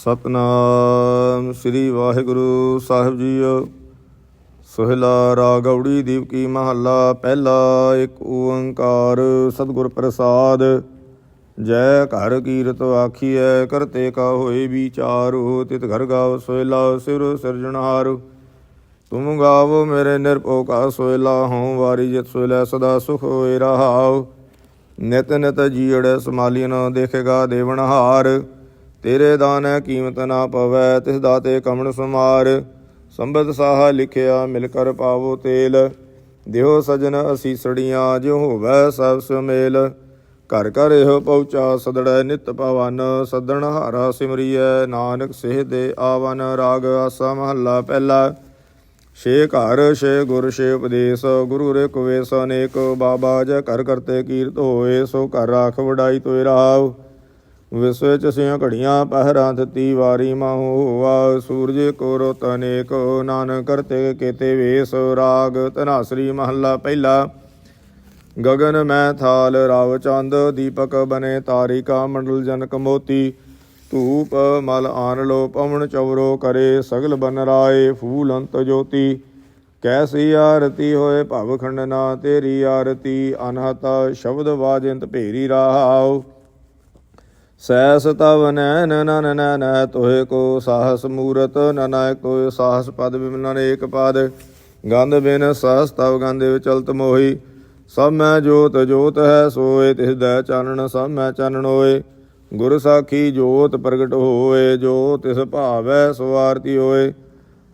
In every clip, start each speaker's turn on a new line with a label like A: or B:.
A: ਸਤਨਾਮ ਸ੍ਰੀ ਵਾਹਿਗੁਰੂ ਸਾਹਿਬ ਜੀਓ ਸੋਹਿਲਾ ਰਾਗੌੜੀ ਦੀਪ ਕੀ ਮਹੱਲਾ, ਪਹਿਲਾ ਇੱਕ ਓੰਕਾਰ ਸਤਿਗੁਰ ਪ੍ਰਸਾਦ। ਜੈ ਘਰ ਕੀਰਤ ਆਖੀਐ ਕਰਤੇ ਕਾ ਹੋਏ ਵਿਚਾਰੋ ਤਿਤ ਘਰ ਗਾਵ ਸੋਹਿਲਾ ਸਿਰ ਸਿਰਜਣਹਾਰ। ਤੁਮ ਗਾਵੋ ਮੇਰੇ ਨਿਰਭਉ ਕਾ ਸੋਹਿਲਾ, ਹਉ ਵਾਰੀ ਜਿਤ ਸੋਹਿਲਾ ਸਦਾ ਸੁਖ ਹੋਏ ਰਹਾਉ। ਨਿਤ ਨਿਤ ਜੀੜ ਸਮਾਲੀਨ ਦੇਖੇਗਾ ਦੇਵਨਹਾਰ ਤੇਰੇ ਦਾਨੈ ਕੀਮਤ ਨਾ ਪਵੈ, ਤਿਸ ਦਾਤੇ ਕਮਣ ਸੁਮਾਰ ਸੰਬਤ ਸਾਹਾ ਲਿਖਿਆ, ਮਿਲ ਕਰ ਪਾਵੋ ਤੇਲ। ਦਿਓ ਸਜਨ ਅਸੀਸੜੀਆਂ ਜਿਉ ਹੋਵੈ ਸਭ ਸੁਮੇਲ। ਘਰ ਘਰ ਇਹੋ ਪਹੁੰਚਾ, ਸਦੜੈ ਨਿਤ ਪਵਨ। ਸਦਣ ਹਾਰਾ ਸਿਮਰੀਐ, ਨਾਨਕ ਸਿਹ ਦੇ ਆਵਨ। ਰਾਗ ਆਸਾ ਮਹੱਲਾ ਪਹਿਲਾ। ਛੇ ਘਰ, ਛੇ ਗੁਰ, ਛੇ ਉਪਦੇਸ਼। ਗੁਰੂ ਰੇ ਕੁਵੇਸ ਅਨੇਕ। ਬਾਬਾ ਜੈ ਘਰ ਕਰਤੇ ਕੀਰਤ ਹੋਏ, ਸੋ ਘਰ ਰਾਖ ਵਡਾਈ ਤੋਇ ਰਾਵ। ਵਿਸਵੇ ਚ ਸਿਆਂ ਘੜੀਆਂ, ਪਹਿਰਾਂ ਥਤੀ ਵਾਰੀ ਮਾਹੂ ਹੋਆ ਸੂਰਜ ਕੋ ਰੋਤ ਅਨੇਕ ਨਾਨਕ ਕਰਤੇ ਕੇਤੇ ਵੇਸ, ਰਾਗ ਧਨਾਸਰੀ ਮਹੱਲਾ ਪਹਿਲਾ। ਗਗਨ ਮੈਂ ਥਾਲ ਰਾਵ ਚੰਦ, ਦੀਪਕ ਬਨੇ ਤਾਰਿਕਾ ਮੰਡਲ ਜਨਕ ਮੋਤੀ ਧੂਪ ਮਲ ਆਨ ਲੋ ਪਵਨ ਚਵਰੋ ਕਰੇ, ਸਗਲ ਬਨ ਰਾਏ ਫੂਲ ਅੰਤ ਜੋਤੀ। ਕੈਸੀ ਆਰਤੀ ਹੋਏ ਭਵ ਖੰਡਨਾ, ਤੇਰੀ ਆਰਤੀ, ਅਨਹਤ ਸ਼ਬਦ ਵਾਜੰਤ ਭੇਰੀ ਰਾਹਾਉ ਸੈਸ ਤਵ ਨੈਨ ਨਨ ਨਨ ਤੋਹਿ ਕੋ ਸਾਹਸ ਮੂਰਤ ਨਨੈ ਕੋ ਸਾਹਸ ਪਦ ਬਿਮਨ ਏਕ ਪਦ। ਗੰਧ ਬਿਨ ਸਾਹਸ ਤਵ ਗੰਧ ਵਿਚਲਤ ਮੋਹੀ, ਸਭ ਮੈਂ ਜੋਤ ਜੋਤ ਹੈ ਸੋਏ, ਤਿਸ ਦੈ ਚਾਨਣ ਸਭ ਮੈਂ ਚਾਨਣ ਹੋਏ। ਗੁਰ ਸਾਖੀ ਜੋਤ ਪ੍ਰਗਟ ਹੋਏ, ਜੋ ਤਿਸ ਭਾਵੈ ਸੋ ਆਰਤੀ ਹੋਏ।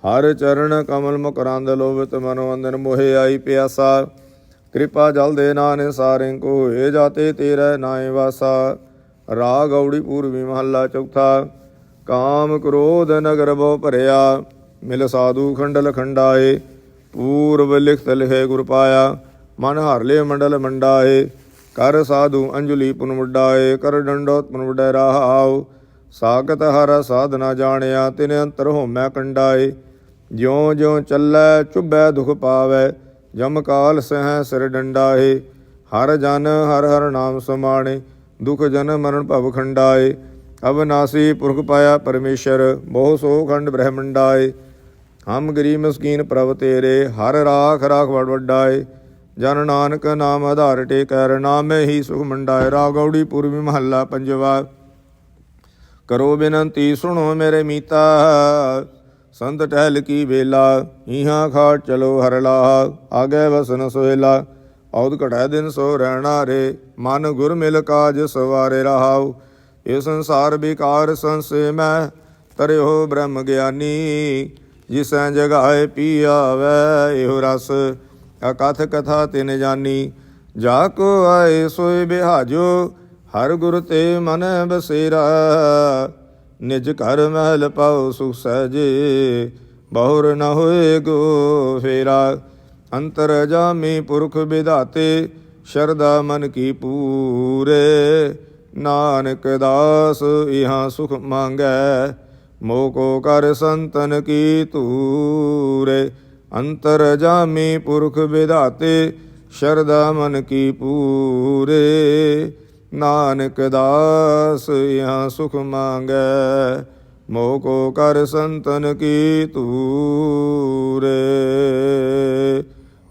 A: ਹਰ ਚਰਨ ਕਮਲ ਮੁਕਰੰਦ ਲੋਭਿਤ ਮਨੋ ਅੰਦਰ ਮੋਹਿ ਆਈ ਪਿਆਸਾ। ਕਿਰਪਾ ਜਲ ਦੇ ਨਾਨੇ ਸਾਰਿੰ ਕੋ ਹੋਏ, ਜਾਤੇ ਤੇਰੇ ਨਾਏ ਵਾਸਾ। ਰਾਗ ਔੜੀ ਪੂਰਵੀ ਮਹੱਲਾ ਚੌਥਾ, ਕਾਮ ਕ੍ਰੋਧ ਨਗਰ ਬੋ ਭਰਿਆ, ਮਿਲ ਸਾਧੂ ਖੰਡਲ ਖੰਡਾਏ ਪੂਰਵ ਲਿਖਤ ਲਿਖੇ ਗੁਰ ਪਾਇਆ, ਮਨ ਹਰ ਲੇ ਮੰਡਲ ਮੰਡਾਏ, ਕਰ ਸਾਧੂ ਅੰਜਲੀ ਪੁਨ ਕਰ ਡੰਡੋਤ ਪੁਨ ਵਡੈ ਰਹਾਉ ਸਾਗਤ ਹਰ ਸਾਧਨਾ ਜਾਣਿਆ, ਤਿਨ ਅੰਤਰ ਹੋਮੈ ਕੰਡਾਏ, ਜਿਉ ਜਿਉ ਚੱਲੈ ਚੁਬੈ ਦੁਖ ਪਾਵੈ, ਜਮ ਕਾਲ ਸਹਿ ਸਿਰ ਡੰਡਾਏ, ਹਰ ਜਨ ਹਰ ਹਰ ਨਾਮ ਸਮਾਣੇ ਦੁਖ ਜਨ ਮਰਨ ਭਵ ਖੰਡਾਏ ਅਵਨਾਸੀ ਪੁਰਖ ਪਾਇਆ ਪਰਮੇਸ਼ਰ ਬਹੁ ਸੋ ਖੰਡ ਬ੍ਰਹਮੰਡਾਏ। ਹਮ ਗਰੀਬ ਮਸਕੀਨ ਪ੍ਰਭ ਤੇਰੇ, ਹਰ ਰਾਖ ਰਾਖ ਵਡ ਵਡਾਏ। ਜਨ ਨਾਨਕ ਨਾਮ ਆਧਾਰ ਟੇਕੈ ਨਾਮੇ ਹੀ ਸੁਖ ਮੰਡਾਏ। ਰਾਗੌੜੀ ਪੂਰਬੀ ਮਹੱਲਾ ਪੰਜਵਾ। ਕਰੋ ਬੇਨੰਤੀ, ਸੁਣੋ ਮੇਰੇ ਮੀਤਾ। ਸੰਤ ਟਹਿਲ ਕੀ ਵੇਲਾ ਇਹਾਂ ਖਾ ਚਲੋ ਹਰਲਾ ਆਗੇ ਵਸਨ ਸੋਹਿਲਾ। ਔਦ ਘਟੈ ਦਿਨ ਸੋ ਰਹਿਣਾ ਰੇ, ਮਨ ਗੁਰ ਮਿਲ ਕਾਜ ਸਵਾਰੇ ਰਹਾਉ। ਇਹ ਸੰਸਾਰ ਵਿਕਾਰ ਸੰਸੇ ਮੈਂ ਤਰਿਓ ਬ੍ਰਹਮ ਗਿਆਨੀ, ਜਿਸੈ ਜਗਾਏ ਪੀ ਆਵੈ ਇਹੋ ਰਸ ਅਕਥ ਕਥਾ ਤਿਨ ਜਾਨੀ। ਜਾ ਕੋ ਆਏ ਸੋਏ ਬਿਹਾਜੋ, ਹਰ ਗੁਰ ਤੇ ਮਨ ਬਸੇਰਾ। ਨਿਜ ਘਰ ਮਹਿਲ ਪਾਉ ਸੁਖ ਸਹਜੇ, ਬਹੁਰ ਨ ਹੋਏ ਗੋ ਫੇਰਾ। ਅੰਤਰ ਜਾਮੀ ਪੁਰਖ ਵਿਧਾਤੇ ਸ਼ਰਦਾ ਮਨ ਕੀ ਪੂਰੇ। ਨਾਨਕ ਦਾਸ ਇਹਾਂ ਸੁਖ ਮੰਗੈ, ਮੋਹ ਕੋ ਕਰ ਸੰਤਨ ਕੀ ਤੂਰੇ ਅੰਤਰ ਜਾਮੀ ਪੁਰਖ ਵਿਧਾਤੇ ਸ਼ਰਦਾ ਮਨ ਕੀ ਪੂਰੇ। ਨਾਨਕ ਦਾਸ ਇਹਾਂ ਸੁਖ ਮੰਗੈ, ਮੋਹ ਕੋ ਕਰ ਸੰਤਨ ਕੀ ਤੂਰੇ